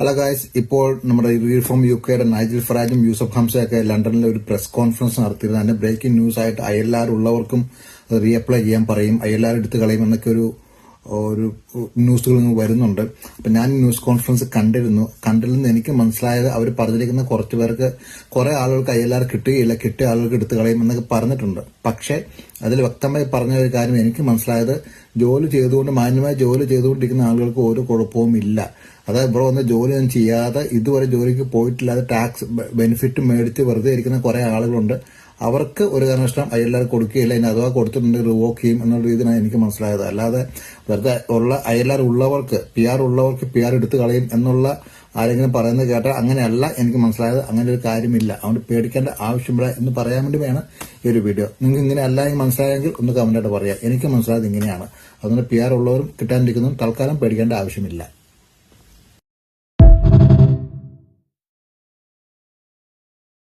Hello guys ഇപ്പോൾ നമ്മുടെ reform U കെയുടെ നൈജിൽ ഫറാജും യൂസഫ് ഹംസയൊക്കെ ലണ്ടനിൽ ഒരു പ്രസ് കോൺഫറൻസ് നടത്തിയിരുന്നു അതിന്റെ ബ്രേക്കിംഗ് ന്യൂസ് ആയിട്ട് ആർ ഉള്ളവർക്കും റീഅപ്ലൈ ചെയ്യാൻ പറയും. ആർ എടുത്ത് കളയും എന്നൊക്കെ ഒരു ഒരു ന്യൂസുകൾ ഇങ്ങ് വരുന്നുണ്ട്. അപ്പം ഞാൻ ന്യൂസ് കോൺഫറൻസ് കണ്ടിരുന്നു. കണ്ടിൽ നിന്ന് എനിക്ക് മനസ്സിലായത് അവർ പറഞ്ഞിരിക്കുന്ന കുറച്ച് പേർക്ക് കുറേ ആളുകൾക്ക് ഐ എൽ ആർ കിട്ടുകയില്ല കിട്ടിയ ആളുകൾക്ക് എടുത്തു കളയും എന്നൊക്കെ പറഞ്ഞിട്ടുണ്ട്. പക്ഷേ അതിൽ വ്യക്തമായി പറഞ്ഞ ഒരു കാര്യം എനിക്ക് മനസ്സിലായത് ജോലി ചെയ്തുകൊണ്ട് മാന്യമായി ജോലി ചെയ്തുകൊണ്ടിരിക്കുന്ന ആളുകൾക്ക് ഒരു കുഴപ്പവും ഇല്ല. അതായത് ഇവിടെ വന്ന് ജോലി ഒന്നും ചെയ്യാതെ ഇതുവരെ ജോലിക്ക് പോയിട്ടില്ലാതെ ടാക്സ് ബെനിഫിറ്റ് മേടിച്ച് വെറുതെ ഇരിക്കുന്ന കുറെ ആളുകളുണ്ട്. അവർക്ക് ഒരു കാരണവശാലും അയൽക്കാർ കൊടുക്കുകയില്ല. ഇനി അഥവാ കൊടുത്തിട്ടുണ്ടെങ്കിൽ റിവോക്ക് ചെയ്യും എന്നുള്ള രീതിയിലാണ് എനിക്ക് മനസ്സിലായത്. അല്ലാതെ വെറുതെ ഉള്ള അയൽക്കാർ ഉള്ളവർക്ക് പി ആർ ഉള്ളവർക്ക് പി ആർ എടുത്തു കളയും എന്നുള്ള ആരെങ്കിലും പറയുന്നത് കേട്ടാൽ അങ്ങനെയല്ല എനിക്ക് മനസ്സിലായത്. അങ്ങനെ ഒരു കാര്യമില്ല. അതുകൊണ്ട് പേടിക്കേണ്ട ആവശ്യമില്ല എന്ന് പറയാൻ വേണ്ടി വേണം ഈ ഒരു വീഡിയോ നിങ്ങൾക്ക് ഇങ്ങനെ അല്ല എന്ന് മനസ്സിലായെങ്കിൽ ഒന്ന് കമന്റായിട്ട് പറയാം. എനിക്ക് മനസ്സിലായത് ഇങ്ങനെയാണ്. അതുകൊണ്ട് പി ആർ ഉള്ളവരും കിട്ടാനിരിക്കുന്നതും തൽക്കാലം പേടിക്കേണ്ട ആവശ്യമില്ല.